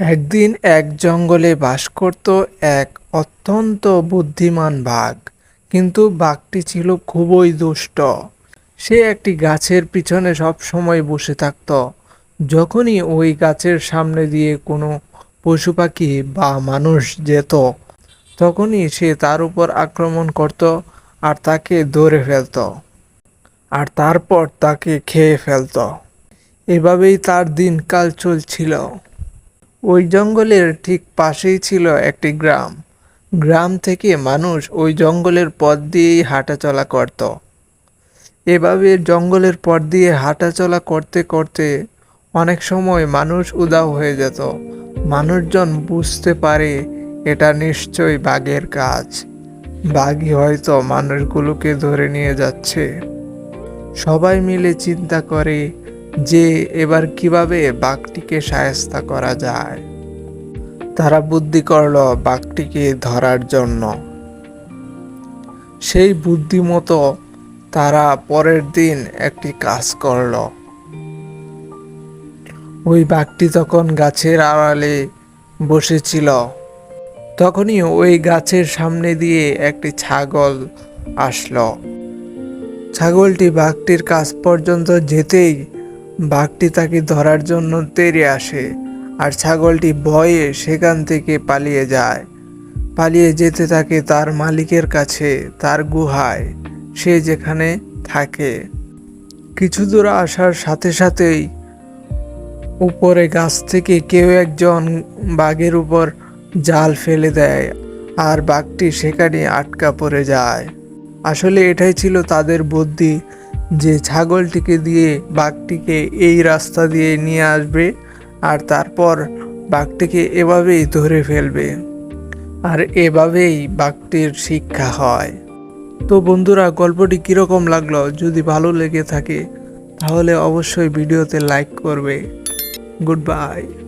একদিন এক জঙ্গলে বাস করত এক অত্যন্ত বুদ্ধিমান বাঘ। কিন্তু বাঘটি ছিল খুবই দুষ্ট। সে একটি গাছের পিছনে সব সময় বসে থাকত। যখনই ওই গাছের সামনে দিয়ে কোনো পশু পাখি বা মানুষ যেত, তখনই সে তার উপর আক্রমণ করত আর তাকে ধরে ফেলত আর তারপর তাকে খেয়ে ফেলত। এভাবেই তার দিনকাল চলছিল। ওই জঙ্গলের ঠিক পাশেই ছিল একটি গ্রাম। গ্রাম থেকে মানুষ ওই জঙ্গলের পথ দিয়েই হাঁটাচলা করত। এভাবে জঙ্গলের পথ দিয়ে হাঁটাচলা করতে করতে অনেক সময় মানুষ উদাও হয়ে যেত। মানুষজন বুঝতে পারে এটা নিশ্চয়ই বাঘের কাজ। বাঘই হয়তো মানুষগুলোকে ধরে নিয়ে যাচ্ছে। সবাই মিলে চিন্তা করে যে এবার কীভাবে বাঘটিকে সায়স্তা করা যায়। তারা বুদ্ধি করল বাঘটিকে ধরার জন্য। সেই বুদ্ধি মতো তারা পরের দিন একটি কাজ করল। ওই বাঘটি তখন গাছের আড়ালে বসেছিল। তখনই ওই গাছের সামনে দিয়ে একটি ছাগল আসলো। ছাগলটি বাঘটির কাছ পর্যন্ত যেতেই বাঘটি তাকে ধরার জন্য তেড়ে আসে আর ছাগলটি ভয়ে সেখান থেকে পালিয়ে যায়। পালিয়ে যেতে থাকে তার মালিকের কাছে, তার গুহায়। সে যেখানে থাকে। কিছু দূর আসার সাথে সাথেই উপরে গাছ থেকে কেউ একজন বাঘের উপর জাল ফেলে দেয় আর বাঘটি সেখানে আটকা পড়ে যায়। আসলে এটাই ছিল তাদের বুদ্ধি। যে ছাগলটিকে দিয়ে বাঘটিকে এই রাস্তা দিয়ে নিয়ে আসবে আর তারপর বাঘটিকে এভাবেই ধরে ফেলবে। আর এভাবেই বাঘটির শিক্ষা হয়। তো বন্ধুরা, গল্পটি কীরকম লাগল? যদি ভালো লেগে থাকে, তাহলে অবশ্যই ভিডিওতে লাইক করবে। Good bye